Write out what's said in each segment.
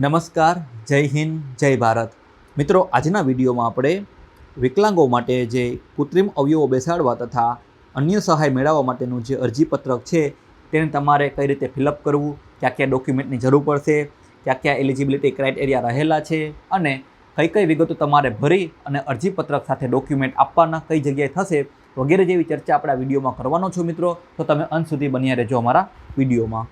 નમસ્કાર, જય હિન્દ, જય ભારત. મિત્રો, આજના વિડીયોમાં આપણે વિકલાંગો માટે જે કૃત્રિમ અવયવો બેસાડવા તથા અન્ય સહાય મેળવવા માટેનું જે અરજીપત્રક છે, તેને તમારે કઈ રીતે ફિલઅપ કરવું, ક્યાં ક્યાં ડોક્યુમેન્ટની જરૂર પડશે, ક્યાં ક્યાં એલિજિબિલિટી ક્રાઇટેરિયા રહેલા છે અને કઈ કઈ વિગતો તમારે ભરી અને અરજીપત્રક સાથે ડોક્યુમેન્ટ આપવાના કઈ જગ્યાએ થશે વગેરે જેવી ચર્ચા આપણા વિડીયોમાં કરવાનો છો મિત્રો. તો તમે અંત સુધી બન્યા રહેજો અમારા વિડીયોમાં.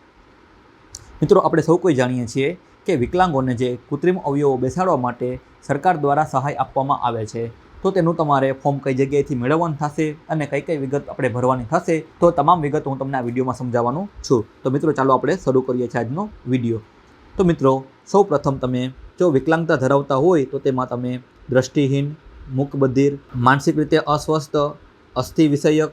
મિત્રો, આપણે સૌ કોઈ જાણીએ છીએ કે વિકલાંગોને જે કૃત્રિમ અવયવો બેસાડવા માટે સરકાર દ્વારા સહાય આપવામાં આવે છે, તો તેનું તમારે ફોર્મ કઈ જગ્યાએથી મેળવવાનું થશે અને કઈ કઈ વિગત આપણે ભરવાની થશે, તો તમામ વિગત હું તમને આ વિડીયોમાં સમજાવવાનું છું. તો મિત્રો, ચાલો આપણે શરૂ કરીએ છીએ આજનો વીડિયો. તો મિત્રો, સૌ પ્રથમ તમે જો વિકલાંગતા ધરાવતા હોય, તો તેમાં તમે દ્રષ્ટિહીન મૂકબધિર માનસિક રીતે અસ્વસ્થ, અસ્થિ વિષયક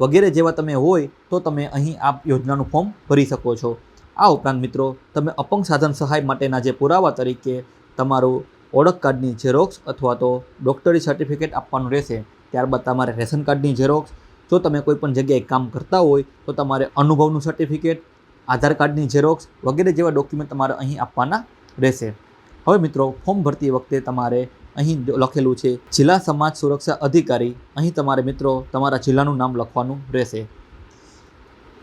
વગેરે જેવા તમે હોય, તો તમે અહીં આ યોજનાનું ફોર્મ ભરી શકો છો. આ ઉપરાંત મિત્રો, તમે અપંગ સાધન સહાય માટેના જે પુરાવા તરીકે તમારું ઓળખ કાર્ડની ઝેરોક્સ અથવા તો ડૉક્ટરી સર્ટિફિકેટ આપવાનું રહેશે, ત્યારબાદ તમારે રેશન કાર્ડની ઝેરોક્સ જો તમે કોઈપણ જગ્યાએ કામ કરતા હોય, તો તમારે અનુભવનું સર્ટિફિકેટ આધાર કાર્ડની ઝેરોક્સ વગેરે જેવા ડોક્યુમેન્ટ તમારે અહીં આપવાના રહેશે. હવે મિત્રો, ફોર્મ ભરતી વખતે તમારે અહીં લખેલું છે, જિલ્લા સમાજ સુરક્ષા અધિકારી. અહીં તમારે મિત્રો તમારા જિલ્લાનું નામ લખવાનું રહેશે.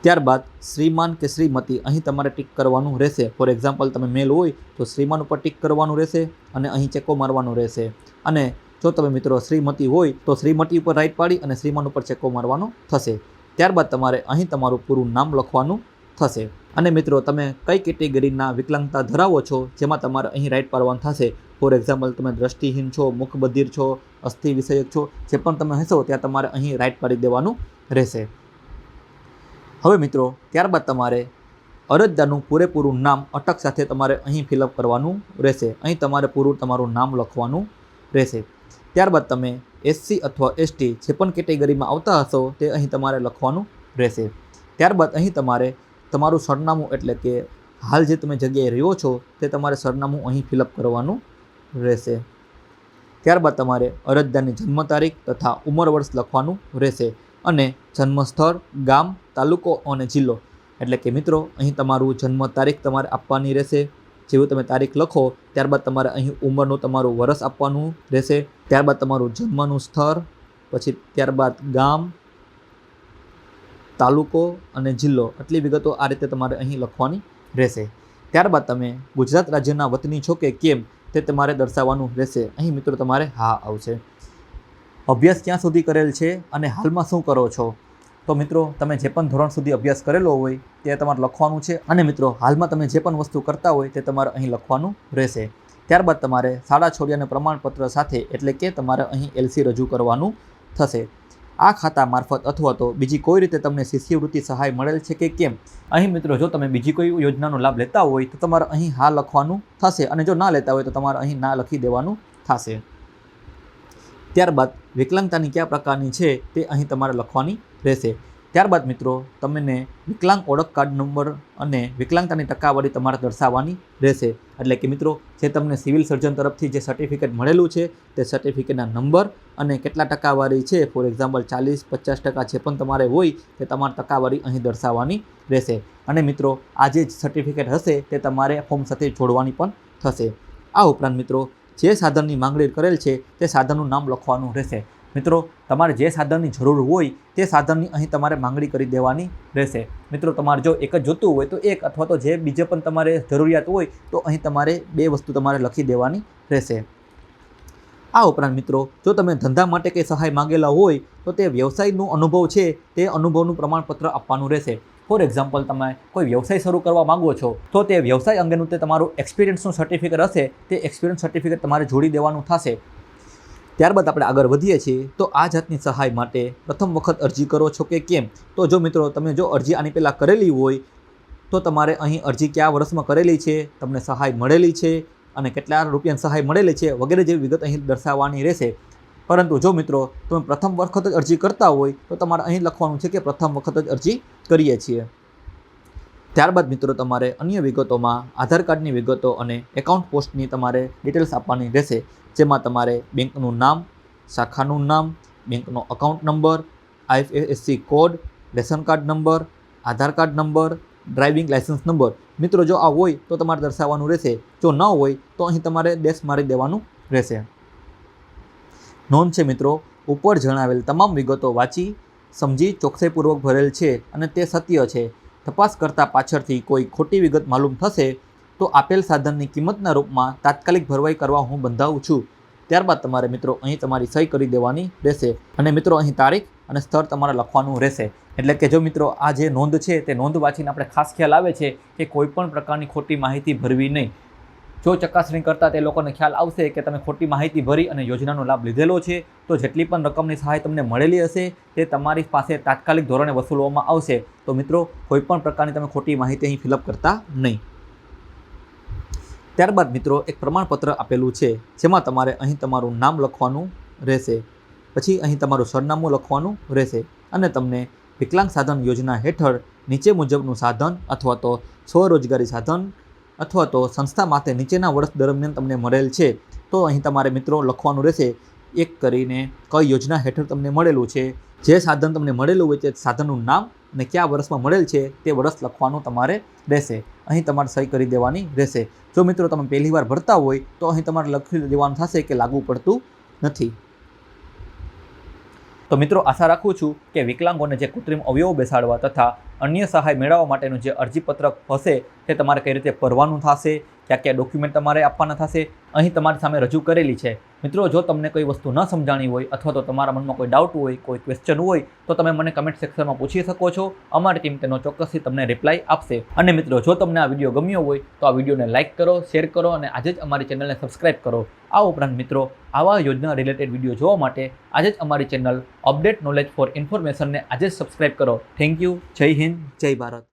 ત્યારબાદ શ્રીમાન કે શ્રીમતી અહીં તમારે ટીક કરવાનું રહેશે. ફોર એક્ઝામ્પલ તમે મેલ હોય તો શ્રીમાન ઉપર ટીક કરવાનું રહેશે અને અહીં ચેકો મારવાનું રહેશે. અને જો તમે મિત્રો શ્રીમતી હોય તો શ્રીમતી ઉપર રાઈટ પાડી અને શ્રીમાન ઉપર ચેકો મારવાનો થશે. ત્યારબાદ તમારે અહીં તમારું પૂરું નામ લખવાનું થશે. અને મિત્રો, તમે કઈ કેટેગરીના વિકલાંગતા ધરાવો છો જેમાં તમારે અહીં રાઈટ પાડવાનું થશે? ફોર એક્ઝામ્પલ તમે દ્રષ્ટિહીન છો, મુખબધિર છો, અસ્થિ વિષયક છો, જે પણ તમે હશો, ત્યાં તમારે અહીં રાઈટ પાડી દેવાનું રહેશે. હવે મિત્રો, ત્યારબાદ તમારે અરજદારનું પૂરેપૂરું નામ અટક સાથે તમારે અહીં ફિલઅપ કરવાનું રહેશે. અહીં તમારે પૂરું તમારું નામ લખવાનું રહેશે. ત્યારબાદ તમે એસસી અથવા એસટી જે પણ કેટેગરીમાં આવતા હશો, તે અહીં તમારે લખવાનું રહેશે. ત્યારબાદ અહીં તમારે તમારું સરનામું એટલે કે હાલ જે તમે જગ્યાએ રહ્યો છો, તે તમારે સરનામું અહીં ફિલઅપ કરવાનું રહેશે. ત્યારબાદ તમારે અરજદારની જન્મ તારીખ તથા ઉંમર વર્ષ લખવાનું રહેશે. અને જન્મસ્થળ, ગામ, તાલુકો અને જિલ્લો. એટલે કે મિત્રો, અહીં તમારું જન્મ તારીખ તમારે આપવાની રહેશે. જેવું તમે તારીખ લખો, ત્યારબાદ તમારે અહીં ઉંમરનું તમારું વરસ આપવાનું રહેશે. ત્યારબાદ તમારું જન્મનું સ્થળ, પછી ત્યારબાદ ગામ, તાલુકો અને જિલ્લો. આટલી વિગતો આ રીતે તમારે અહીં લખવાની રહેશે. ત્યારબાદ તમે ગુજરાત રાજ્યના વતની છો કે કેમ, તે તમારે દર્શાવવાનું રહેશે. અહીં મિત્રો તમારે હા આવશે. અભ્યાસ ક્યાં સુધી કરેલ છે અને હાલમાં શું કરો છો? તો મિત્રો, તમે જે પણ ધોરણ સુધી અભ્યાસ કરેલો હોય, તે તમારે લખવાનું છે અને મિત્રો, હાલમાં તમે જે પણ વસ્તુ કરતા હોય, તે તમારે અહીં લખવાનું રહેશે. ત્યારબાદ તમારે શાળા છોડ્યાના પ્રમાણપત્ર સાથે, એટલે કે તમારે અહીં એલસી રજૂ કરવાનું થશે. આ ખાતા મારફત અથવા તો બીજી કોઈ રીતે તમને શિષ્યવૃત્તિ સહાય મળેલ છે કે કેમ? અહીં મિત્રો, જો તમે બીજી કોઈ યોજનાનો લાભ લેતા હોય, તો તમારે અહીં હા લખવાનું થશે અને જો ના લેતા હોય, તો તમારે અહીં ના લખી દેવાનું થશે. ત્યારબાદ વિકલાંગતાની કયા પ્રકારની છે તે અહીં તમારે લખવાની રહેશે. ત્યારબાદ મિત્રો, તમને વિકલાંગ ઓળખ કાર્ડ નંબર અને વિકલાંગતાની ટકાવારી તમારે દર્શાવવાની રહેશે. એટલે કે મિત્રો, જે તમને સિવિલ સર્જન તરફથી જે સર્ટિફિકેટ મળેલું છે, તે સર્ટિફિકેટના નંબર અને કેટલા ટકાવારી છે ફોર એક્ઝામ્પલ ચાલીસ, પચાસ ટકા જે પણ તમારે હોય, તે તમારી ટકાવારી અહીં દર્શાવવાની રહેશે. અને મિત્રો, આ જે સર્ટિફિકેટ હશે, તે તમારે ફોર્મ સાથે જોડવાની પણ થશે. આ ઉપરાંત મિત્રો જે સાધનની માંગણી કરેલ છે, તે સાધનનું નામ લખવાનું રહેશે. મિત્રો, તમારે જે સાધનની જરૂર હોય, તે સાધનની અહીં તમારે માંગણી કરી દેવાની રહેશે. મિત્રો, તમારે જો એક જ જોતું હોય, તો એક અથવા તો જે બીજે પણ તમારે જરૂરિયાત હોય, તો અહીં તમારે બે વસ્તુ તમારે લખી દેવાની રહેશે. આ ઉપરાંત મિત્રો, જો તમે ધંધા માટે કંઈ સહાય માંગેલા હોય, તો તે વ્યવસાયનો અનુભવ છે, તે અનુભવનું પ્રમાણપત્ર આપવાનું રહેશે. ફોર એક્ઝામ્પલ તમે કોઈ વ્યવસાય શરૂ કરવા માંગો છો, તો તે વ્યવસાય અંગેનું તે તમારું એક્સપિરિયન્સનું સર્ટિફિકેટ હશે, તે એક્સપિરિયન્સ સર્ટિફિકેટ તમારે જોડી દેવાનું થશે. ત્યારબાદ આપણે આગળ વધીએ છીએ, તો આ જાતની સહાય માટે પ્રથમ વખત અરજી કરો છો કે કેમ? તો જો મિત્રો, તમે જો અરજી આની પહેલાં કરેલી હોય, તો તમારે અહીં અરજી કયા વર્ષમાં કરેલી છે, તમને સહાય મળેલી છે, અને કેટલા રૂપિયાની સહાય મળેલી છે, વગેરે જેવી વિગત અહીં દર્શાવવાની રહેશે. પરંતુ જો મિત્રો તમે પ્રથમ વખત જ અરજી કરતા હોય, તો તમારે અહીં લખવાનું છે કે પ્રથમ વખત જ અરજી કરીએ છીએ. ત્યારબાદ મિત્રો તમારે અન્ય વિગતોમાં આધાર કાર્ડની વિગતો અને એકાઉન્ટ પોસ્ટની તમારે ડિટેલ્સ આપવાની રહેશે, જેમાં તમારે બેંકનું નામ, શાખાનું નામ, બેંકનો account number IFSC code, ration card number, Aadhaar card number, driving licence number. મિત્રો જો આ હોય, તો તમારે દર્શાવવાનું રહેશે. જો ન હોય, તો અહીં તમારે ડેશ મારી દેવાનું રહેશે. નોંધ છે મિત્રો, ઉપર જણાવેલ તમામ વિગતો વાંચી, સમજી, ચોકસાઈપૂર્વક ભરેલ છે અને તે સત્ય છે. તપાસ કરતાં પાછળથી કોઈ ખોટી વિગત માલુમ થશે તો આપેલ સાધનની કિંમતના રૂપમાં તાત્કાલિક ભરવાઈ કરવા હું બંધાવું છું. ત્યારબાદ તમારે મિત્રો અહીં તમારી સહી કરી દેવાની રહેશે અને મિત્રો અહીં તારીખ અને સ્થળ તમારે લખવાનું રહેશે. એટલે કે જો મિત્રો આ જે નોંધ છે તે નોંધ વાંચીને આપણે ખાસ ખ્યાલ આવે છે કે કોઈપણ પ્રકારની ખોટી માહિતી ભરવી નહીં. જો ચકાસણી કરતાં તે લોકોને ખ્યાલ આવશે કે તમે ખોટી માહિતી ભરી અને યોજનાનો લાભ લીધેલો છે, તો જેટલી પણ રકમની સહાય તમને મળેલી હશે, તે તમારી પાસે તાત્કાલિક ધોરણે વસૂલવામાં આવશે. તો મિત્રો કોઈ પણ પ્રકારની તમે ખોટી માહિતી અહીં ફિલઅપ કરતા નહીં. ત્યારબાદ મિત્રો, એક પ્રમાણપત્ર આપેલું છે, જેમાં તમારે અહીં તમારું નામ લખવાનું રહેશે. પછી અહીં તમારું સરનામું લખવાનું રહેશે અને તમને વિકલાંગ સાધન યોજના હેઠળ નીચે મુજબનું સાધન અથવા તો સ્વરોજગારી સાધન અથવા તો સંસ્થા માટે નીચેના વર્ષ દરમિયાન તમને મળેલ છે, તો અહીં તમારે મિત્રો લખવાનું રહેશે, એક કરીને કઈ યોજના હેઠળ તમને મળેલું છે, જે સાધન તમને મળેલું હોય તે સાધનનું નામ અને કયા વર્ષમાં મળેલ છે તે વર્ષ લખવાનું તમારે રહેશે. અહીં તમારે સહી કરી દેવાની રહેશે. જો મિત્રો તમે પહેલીવાર ભરતા હોય, તો અહીં તમારે લખી દેવાનું થશે કે લાગુ પડતું નથી. તો મિત્રો આશા રાખું છું કે વિકલાંગોને જે કૃત્રિમ અવયવો બેસાડવા તથા અન્ય સહાય મેળવવા માટેનું જે અરજીપત્રક હશે તે તમારે કઈ રીતે ભરવાનું થશે, ક્યાં ક્યાં ડોક્યુમેન્ટ તમારે આપવાના થશે, અહીં તમારી સામે રજૂ કરેલી છે. મિત્રો, જો તમને કોઈ વસ્તુ ન સમજાણી હોય અથવા તો તમારા મનમાં કોઈ ડાઉટ હોય, કોઈ ક્વેશ્ચન હોય, તો તમે મને કમેન્ટ સેક્શનમાં પૂછી શકો છો. અમારી ટીમ તેનો ચોક્કસથી તમને રિપ્લાય આપશે. અને મિત્રો, જો તમને આ વીડિયો ગમ્યો હોય, તો આ વિડીયોને લાઇક કરો શેર કરો અને આજે જ અમારી ચેનલને સબસ્ક્રાઇબ કરો. આ ઉપરાંત મિત્રો, આવા યોજના રિલેટેડ વીડિયો જોવા માટે આજે જ અમારી ચેનલ અપડેટ નોલેજ ફોર ઇન્ફોર્મેશનને આજે જ સબસ્ક્રાઇબ કરો. થેન્ક યુ જય હિન્દ, જય ભારત.